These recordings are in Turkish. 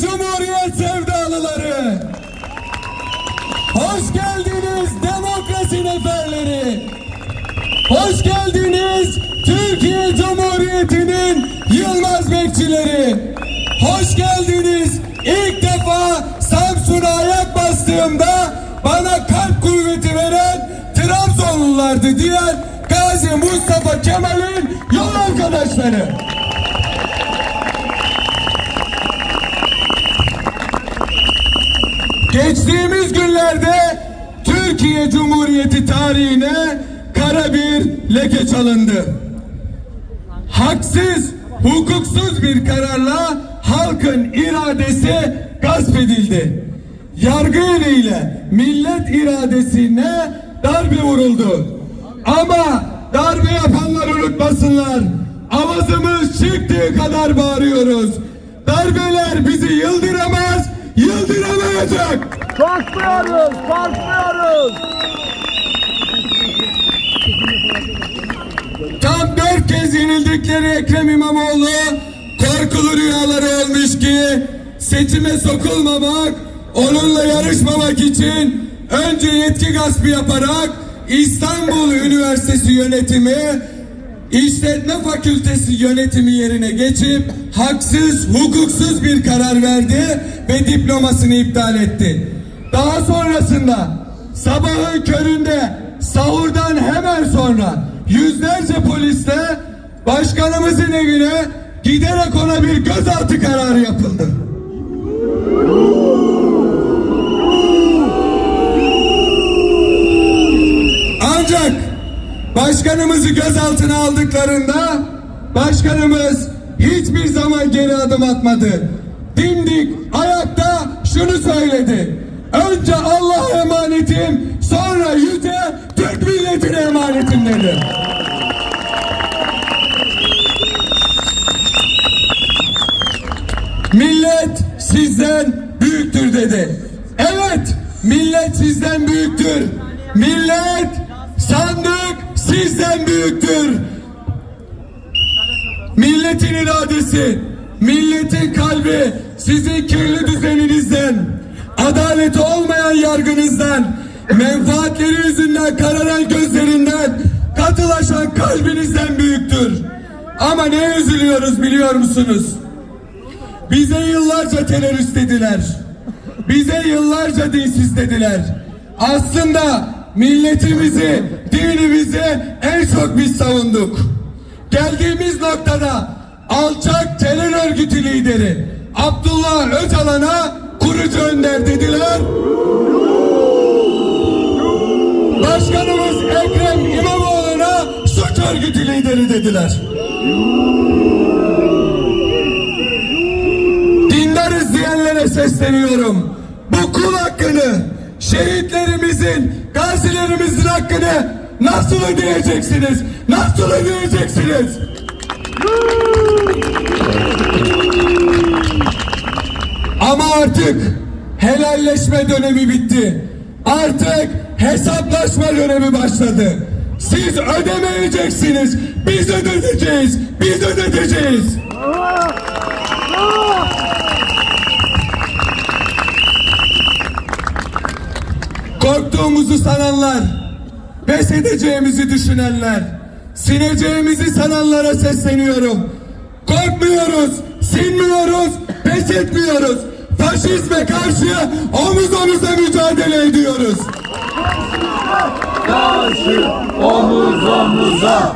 Cumhuriyet sevdalıları. Hoş geldiniz demokrasi neferleri. Hoş geldiniz Türkiye Cumhuriyeti'nin Yılmaz bekçileri. Hoş geldiniz. İlk defa Samsun'a ayak bastığımda bana kalp kuvveti veren Trabzonlulardı diyen Gazi Mustafa Kemal'in yol arkadaşları. Geçtiğimiz günlerde Türkiye Cumhuriyeti tarihine kara bir leke çalındı. Haksız, hukuksuz bir kararla halkın iradesi gasp edildi. Yargı eliyle millet iradesine darbe vuruldu. Ama darbe yapanlar unutmasınlar. Avazımız çıktığı kadar bağırıyoruz. Darbeler bizi yıldıramaz, yıldıramayacak. Korkmuyoruz, korkmuyoruz. Tam dört kez yenildikleri Ekrem İmamoğlu korkulu rüyaları olmuş ki seçime sokulmamak, onunla yarışmamak için önce yetki gaspı yaparak İstanbul Üniversitesi yönetimi İşletme Fakültesi yönetimi yerine geçip haksız, hukuksuz bir karar verdi ve diplomasını iptal etti. Daha sonrasında sabahın köründe sahurdan hemen sonra yüzlerce polisle başkanımızın evine giderek ona bir gözaltı kararı yapıldı. Başkanımızı gözaltına aldıklarında başkanımız hiçbir zaman geri adım atmadı. Dimdik ayakta şunu söyledi. Önce Allah'a emanetim sonra yüce Türk milletine emanetim dedi. Millet sizden büyüktür dedi. Evet, millet sizden büyüktür. Millet sandık sizden büyüktür. Milletin iradesi, milletin kalbi sizin kirli düzeninizden, adaleti olmayan yargınızdan, menfaatleri yüzünden kararan gözlerinden, katılaşan kalbinizden büyüktür. Ama ne üzülüyoruz biliyor musunuz? Bize yıllarca terörist dediler. Bize yıllarca dinsiz dediler. Aslında milletimizi, dinimizi en çok biz savunduk. Geldiğimiz noktada alçak terör örgütü lideri Abdullah Öcalan'a kurucu önder dediler. Başkanımız Ekrem İmamoğlu'na suç örgütü lideri dediler. dindarız diyenlere sesleniyorum. Bu kul hakkını, şehitlerimizin, gazilerimizin hakkını nasıl ödeyeceksiniz? Nasıl ödeyeceksiniz? Ama artık helalleşme dönemi bitti. Artık hesaplaşma dönemi başladı. Siz ödemeyeceksiniz. Biz ödeteceğiz. Biz ödeteceğiz. Korktuğumuzu sananlar, pes edeceğimizi düşünenler, sineceğimizi sananlara sesleniyorum. Korkmuyoruz, sinmiyoruz, pes etmiyoruz. Faşizme karşı omuz omuza mücadele ediyoruz. Karşı omuz omuza.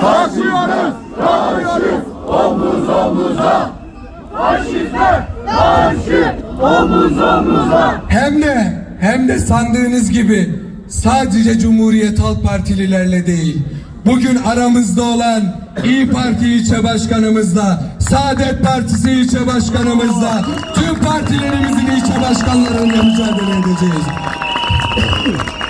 Kalkıyoruz, kalkıyoruz omuz omuza. Faşizme karşı omuz omuza. Hem de hem de sandığınız gibi sadece Cumhuriyet Halk Partililerle değil. Bugün aramızda olan İyi Parti ilçe başkanımızla, Saadet Partisi ilçe başkanımızla, tüm partilerimizin ilçe başkanlarıyla mücadele edeceğiz.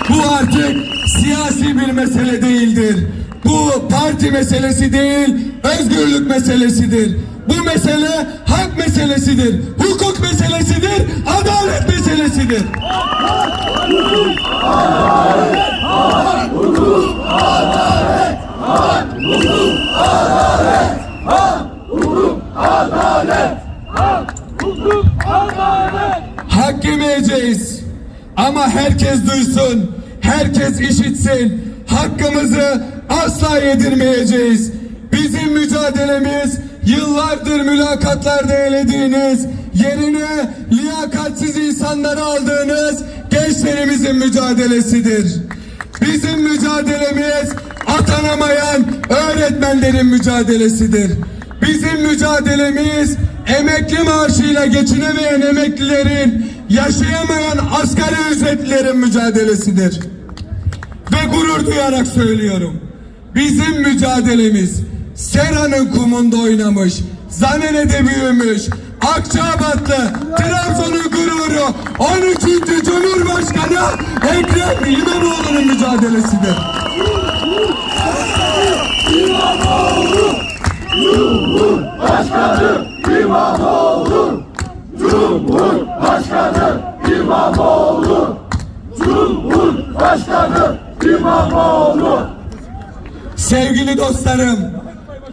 Bu artık siyasi bir mesele değildir. Bu parti meselesi değil, özgürlük meselesidir. Bu mesele hak meselesidir, hukuk meselesidir, adalet meselesidir. Hukuk. Ama herkes duysun, herkes işitsin. Hakkımızı asla yedirmeyeceğiz. Bizim mücadelemiz yıllardır mülakatlarda elediğiniz, yerine liyakatsiz insanları aldığınız gençlerimizin mücadelesidir. Bizim mücadelemiz atanamayan öğretmenlerin mücadelesidir. Bizim mücadelemiz emekli maaşıyla geçinemeyen emeklilerin, yaşayamayan asgari ücretlilerin mücadelesidir. Ve gurur duyarak söylüyorum. Bizim mücadelemiz Sera'nın kumunda oynamış, Zanene'de büyümüş, Akçabatlı, Trabzon'un gururu, 13. Cumhurbaşkanı Ekrem İmamoğlu'nun mücadelesidir. İmamoğlu. Cumhurbaşkanı İmamoğlu. Cumhurbaşkanı İmamoğlu. Sevgili dostlarım,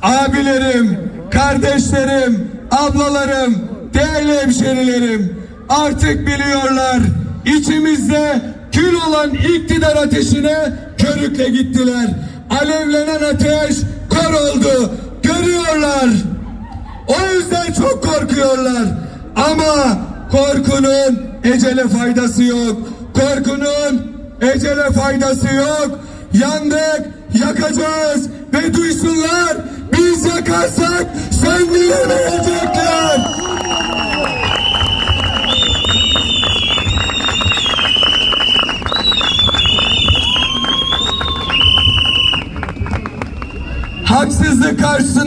abilerim, kardeşlerim, ablalarım, değerli hemşerilerim artık biliyorlar içimizde kül olan iktidar ateşine körükle gittiler. Alevlenen ateş kor oldu. Görüyorlar. O yüzden çok korkuyorlar. Ama korkunun ecele faydası yok. Korkunun ecele faydası yok. Yandık, yakacağız ve duysunlar. Biz yakarsak söndüremeyecekler.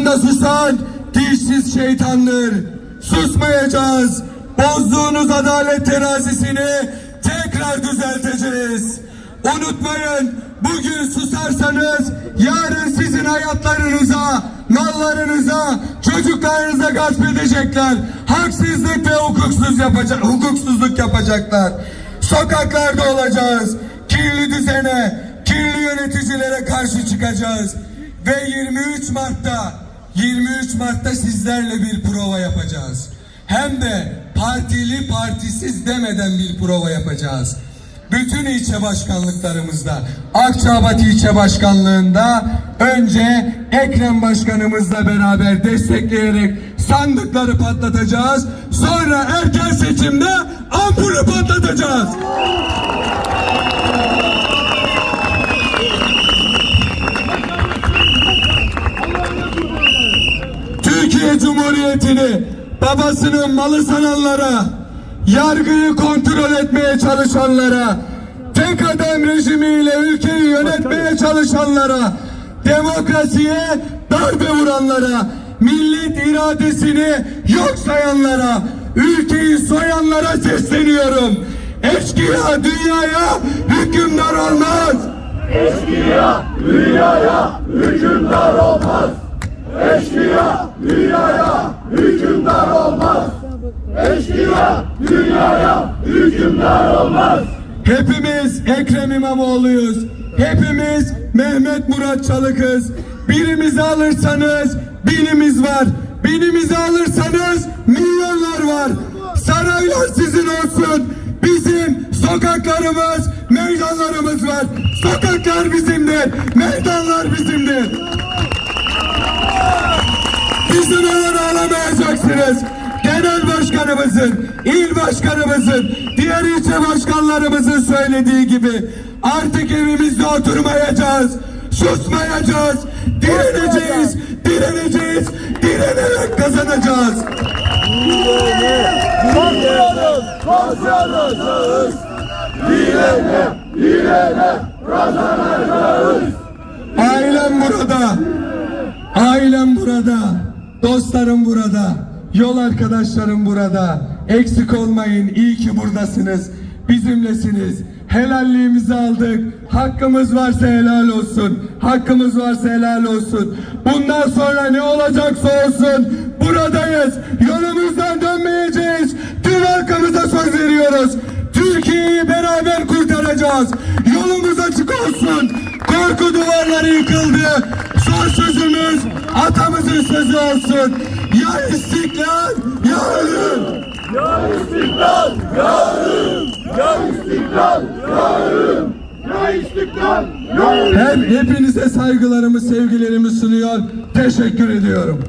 Karşısında susan dişsiz şeytandır. Susmayacağız. Bozduğunuz adalet terazisini tekrar düzelteceğiz. Unutmayın bugün susarsanız yarın sizin hayatlarınıza, mallarınıza, çocuklarınıza gasp edecekler. Haksızlık ve hukuksuz yapacak, hukuksuzluk yapacaklar. Sokaklarda olacağız. Kirli düzene, kirli yöneticilere karşı çıkacağız. Ve 23 Mart'ta 23 Mart'ta sizlerle bir prova yapacağız. Hem de partili partisiz demeden bir prova yapacağız. Bütün ilçe başkanlıklarımızda, Akçabat ilçe başkanlığında önce Ekrem başkanımızla beraber destekleyerek sandıkları patlatacağız. Sonra erken seçimde ampulü patlatacağız. Türkiye Cumhuriyeti'ni babasının malı sananlara, yargıyı kontrol etmeye çalışanlara, tek adam rejimiyle ülkeyi yönetmeye çalışanlara, demokrasiye darbe vuranlara, millet iradesini yok sayanlara, ülkeyi soyanlara sesleniyorum. Eşkıya dünyaya hükümdar olmaz. Eşkıya dünyaya hükümdar olmaz. Eşkıya dünyaya hükümdar olmaz. Eşkıya dünyaya hükümdar olmaz. Hepimiz Ekrem İmamoğlu'yuz. Hepimiz Mehmet Murat Çalıkız. Birimizi alırsanız binimiz var. Binimizi alırsanız milyonlar var. Saraylar sizin olsun. Bizim sokaklarımız, meydanlarımız var. Sokaklar bizimdir, meydanlar bizimdir. Bizim öyle alamayacaksınız. Genel başkanımızın, il başkanımızın, diğer ilçe başkanlarımızın söylediği gibi artık evimizde oturmayacağız. Susmayacağız. Direneceğiz. Direneceğiz. Direnerek kazanacağız. Kazanırız, kazanacağız. Direne, direne kazanacağız. Ailem burada. Ailem burada. Dostlarım burada. Yol arkadaşlarım burada. Eksik olmayın. İyi ki buradasınız. Bizimlesiniz. Helalliğimizi aldık. Hakkımız varsa helal olsun. Hakkımız varsa helal olsun. Bundan sonra ne olacaksa olsun. Buradayız. Yolumuzdan dönmeyeceğiz. Tüm halkımıza söz veriyoruz. Türkiye'yi beraber kurtaracağız. Yolumuz açık olsun. Korku duvarları yıkıldı. O sözümüz atamızın sözü olsun. Ya istiklal ya ölüm. Ya istiklal ya ölüm. Ya istiklal ya ölüm. Ya istiklal ya ölüm. Hem hepinize saygılarımı, sevgilerimi sunuyor. Teşekkür ediyorum.